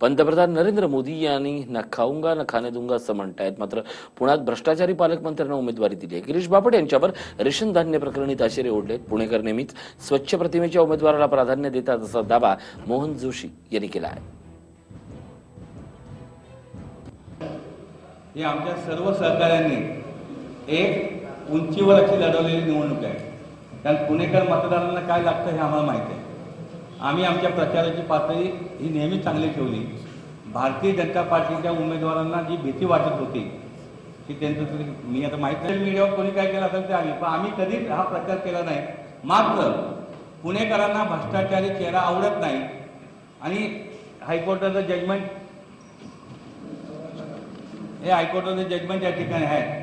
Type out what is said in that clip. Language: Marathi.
पंतप्रधान नरेंद्र मोदी यांनी न खाऊंगा न खाने दुंगा असं म्हणतायत. मात्र पुण्यात भ्रष्टाचारी पालकमंत्र्यांना उमेदवारी दिली आहे. गिरीश बापट यांच्यावर रेशन धान्य प्रकरणी ताशेरे ओढले पुणेकर नेहमीच स्वच्छ प्रतिमेच्या उमेदवाराला प्राधान्य देतात असा दावा मोहन जोशी यांनी केला आहे. हे आमच्या सर्व सहकाऱ्यांनी एक उंचीवर अशी लढवलेली निवडणूक आहे. कारण पुणेकर मतदारांना काय लागतं हे आम्हाला माहिती आहे. आम्ही आमच्या प्रचाराची पातळी ही नेहमी चांगली ठेवली. भारतीय जनता पार्टीच्या उमेदवारांना जी भीती वाटत होती की त्यांचं तरी मी आता माहीत नाही. मीडियावर कोणी काय केलं असेल ते आम्ही पण आम्ही कधीच हा प्रचार केला नाही. मात्र पुणेकरांना भ्रष्टाचारी चेहरा आवडत नाही. आणि हायकोर्टाचं जजमेंट हे हायकोर्टाचं जजमेंट या ठिकाणी आहे.